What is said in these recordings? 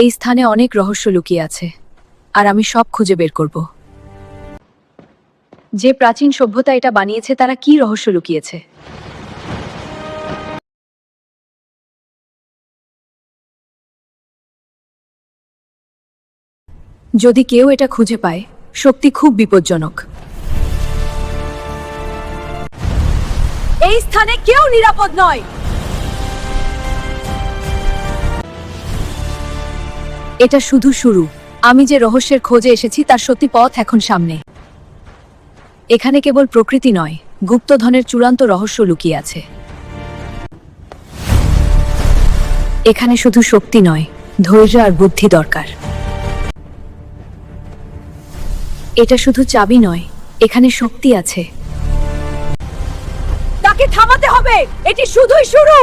এই স্থানে অনেক রহস্য লুকিয়ে আছে, আর আমি সব খুঁজে বের করব। যে প্রাচীন সভ্যতা এটা বানিয়েছে, তারা কি রহস্য লুকিয়েছে? যদি কেউ এটা খুঁজে পায়, শক্তি খুব বিপজ্জনক। এই স্থানে কেউ নিরাপদ নয়! এটা শুধু শুরু। আমি যে রহস্যের খোঁজে এসেছি, তার সত্যি পথ এখন সামনে। এখানে কেবল প্রকৃতি নয়, গুপ্তধনের চূড়ান্ত রহস্য লুকিয়ে আছে। এখানে শুধু শক্তি নয়, ধৈর্য আর বুদ্ধি দরকার। এটা শুধু চাবি নয়, এখানে শক্তি আছে। তাকে থামাতে হবে! এটি শুধুই শুরু!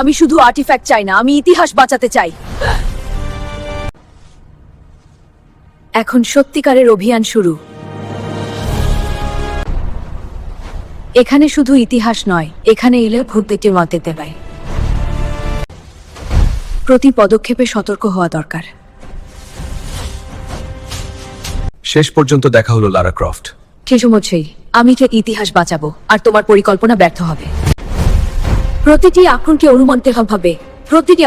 আমি শুধু আর্টিফ্যাক্ট চাই না আমি ইতিহাস বাঁচাতে চাই। এখন সত্যিকারের অভিযান শুরু। এখানে শুধু ইতিহাস নয় এখানে এলে ভূতদেরকে মাতে দেবায় প্রতি পদক্ষেপে সতর্ক হওয়া দরকার। শেষ পর্যন্ত দেখা হলো লারা ক্রফট কেসমোছেই আমি যে ইতিহাস বাঁচাবো আর তোমার পরিকল্পনা ব্যর্থ হবে। প্রতিটি আক্রমণকে অনুমানতে হবে প্রতিটি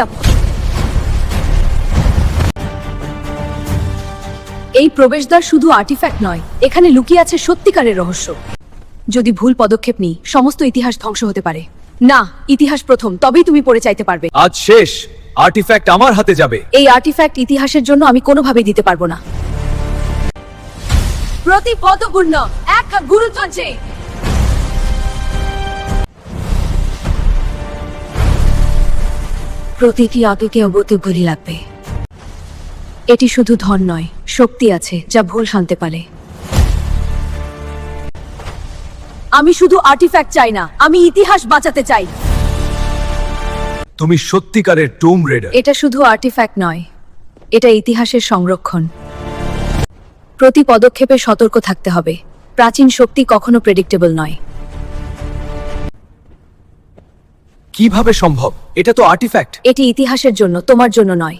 এই প্রবেশদ্বার শুধু আর্টিফ্যাক্ট নয় এখানে লুকিয়ে আছে সত্যিকারের রহস্য। যদি ভুল পদক্ষেপ নিই সমস্ত ইতিহাস ধ্বংস হতে পারে। না ইতিহাস প্রথম তবেই তুমি পড়ে চাইতে পারবে। আজ শেষ আর্টিফ্যাক্ট আমার হাতে যাবে। এই আর্টিফ্যাক্ট ইতিহাসের জন্য আমি কোনোভাবেই দিতে পারব না। প্রতি পদপূর্ণ এক গুরুত্ব প্রতিটি আবেগে অবতে ভুলি লাগবে। এটি শুধু ধন নয় শক্তি আছে যা ভুল শানতে পারে। আমি শুধু আর্টিফ্যাক্ট চাই না আমি ইতিহাস বাঁচাতে চাই। তুমি সত্যিকারের টুম রেডার এটা শুধু আর্টিফ্যাক্ট নয় এটা ইতিহাসের সংরক্ষণ। প্রতি পদক্ষেপে সতর্ক থাকতে হবে প্রাচীন শক্তি কখনো প্রেডিক্টেবল নয়। কীভাবে সম্ভব? এটা তো আর্টিফ্যাক্ট এটি ইতিহাসের জন্য, তোমার জন্য নয়।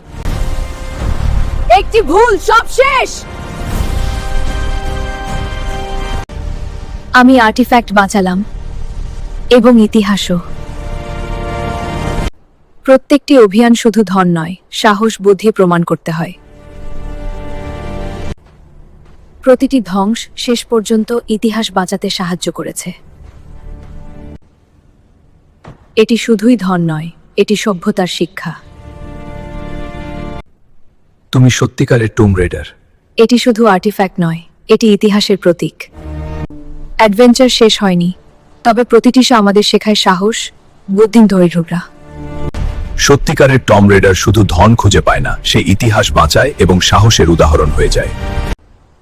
একটি ভুল, সব শেষ! আমি আর্টিফ্যাক্ট বাঁচালাম, এবং ইতিহাসও। প্রত্যেকটি অভিযান শুধু ধন নয়, সাহস, বুদ্ধি প্রমাণ করতে হয়। প্রতিটি ধ্বংস শেষ পর্যন্ত ইতিহাস বাঁচাতে সাহায্য করেছে। এটি শুধুই ধন নয় এটি সভ্যতার শিক্ষা। তুমি সত্যিকারের টুম রেডার এটি শুধু আর্টিফ্যাক্ট নয় এটি ইতিহাসের প্রতীক। অ্যাডভেঞ্চার শেষ হয়নি তবে প্রতিটি শো আমাদের শেখায় সাহস বুদ্ধিন ধৈর্যরা সত্যিকারের টম রেডার শুধু ধন খুঁজে পায় না সে ইতিহাস বাঁচায় এবং সাহসের উদাহরণ হয়ে যায়।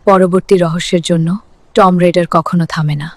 পরবর্তী রহস্যের জন্য টম রেডার কখনো থামে না।